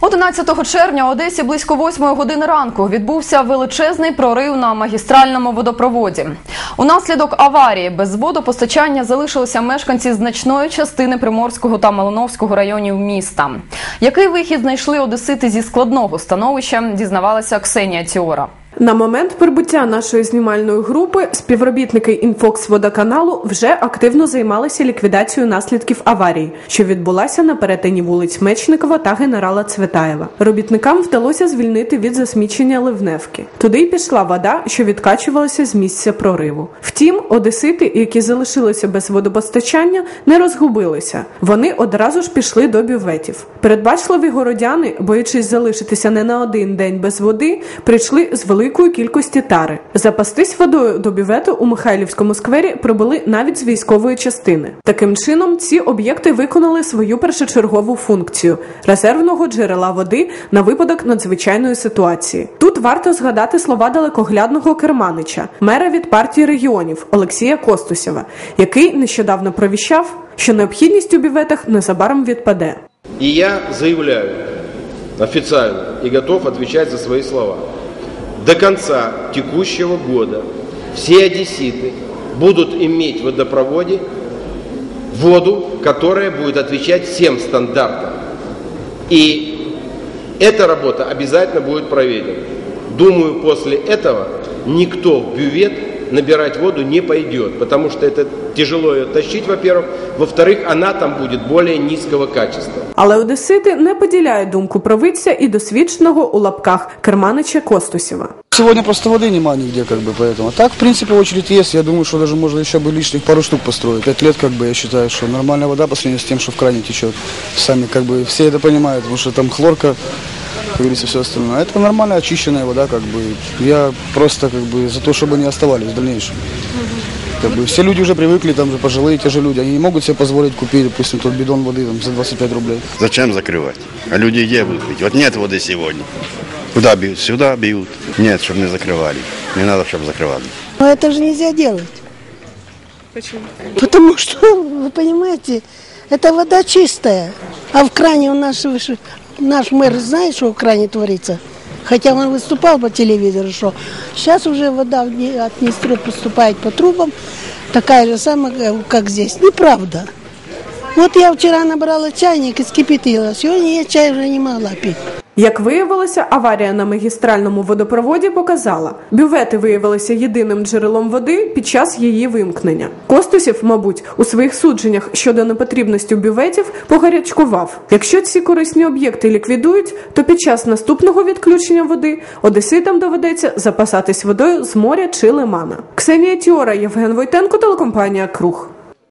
11 червня у Одесі близько 8 години ранку відбувся величезний прорив на магістральному водопроводі. Унаслідок аварії без водопостачання залишилися мешканці значної частини Приморського та Малиновського районів міста. Який вихід знайшли одесити зі складного становища, дізнавалася Ксенія Тіора. На момент прибуття нашої знімальної групи співробітники інфокс водоканалу вже активно займалися ліквідацією наслідків аварії, що відбулася на перетині вулиць Мечникова та генерала Цветаєва. Робітникам вдалося звільнити від засмічення ливневки. Туди й пішла вода, що відкачувалася з місця прориву. Втім, одесити, які залишилися без водопостачання, не розгубилися. Вони одразу ж пішли до бюветів. Передбачливі городяни, боячись залишитися не на один день без води, прийшли з великої кількості тари. Запастись водою до бювету у Михайлівському сквері прибули навіть з військової частини. Таким чином, ці об'єкти виконали свою першочергову функцію резервного джерела води на випадок надзвичайної ситуації. Тут варто згадати слова далекоглядного керманича, мера від партії регіонів Олексія Костусєва, який нещодавно провіщав, що необхідність у бюветах незабаром відпаде. И я заявляю официально и готов отвечать за свои слова. До конца текущего года все одесситы будут иметь в водопроводе воду, которая будет отвечать всем стандартам. И эта работа обязательно будет проведена. Думаю, после этого никто в бювет набирать воду не пойдет, потому что это тяжело ее тащить, во-первых. Во-вторых, она там будет более низкого качества. Але одесити не поділяють думку провидця і досвідченого у лапках керманича Костусєва. Сегодня просто воды нема нигде, как бы, поэтому. А так, в принципе, очередь есть. Я думаю, что даже можно еще бы лишних пару штук построить. Пять лет, как бы, я считаю, что нормальная вода по сравнению с тем, что в кране течет. Сами, как бы, все это понимают, потому что там хлорка, как говорится, все остальное. А это нормальная очищенная вода, как бы. Я просто, как бы, за то, чтобы они оставались в дальнейшем. Как бы, все люди уже привыкли, там же пожилые те же люди, они не могут себе позволить купить, допустим, тот бидон воды там, за 25 рублей. Зачем закрывать? А люди где будут пить? Вот нет воды сегодня. Куда бьют? Сюда бьют. Нет, чтобы не закрывали. Не надо, чтобы закрывали. Но это же нельзя делать. Почему? Потому что, вы понимаете, это вода чистая. А в кране у нас, выше- наш мэр знает, что в кране творится. Хотя он выступал по телевизору, что сейчас уже вода в Дне- от Днестра поступает по трубам, такая же самая, э, как здесь. Неправда. Вот я вчера набрала чайник и скипятила. Сегодня я чай уже не могла пить. Як виявилося, аварія на магістральному водопроводі показала, бювети виявилися єдиним джерелом води під час її вимкнення. Костусів, мабуть, у своїх судженнях щодо непотрібності бюветів погарячкував. Якщо ці корисні об'єкти ліквідують, то під час наступного відключення води одеситам доведеться запасатись водою з моря чи лимана. Ксенія Тіора, Євген Войтенко, телекомпанія Круг.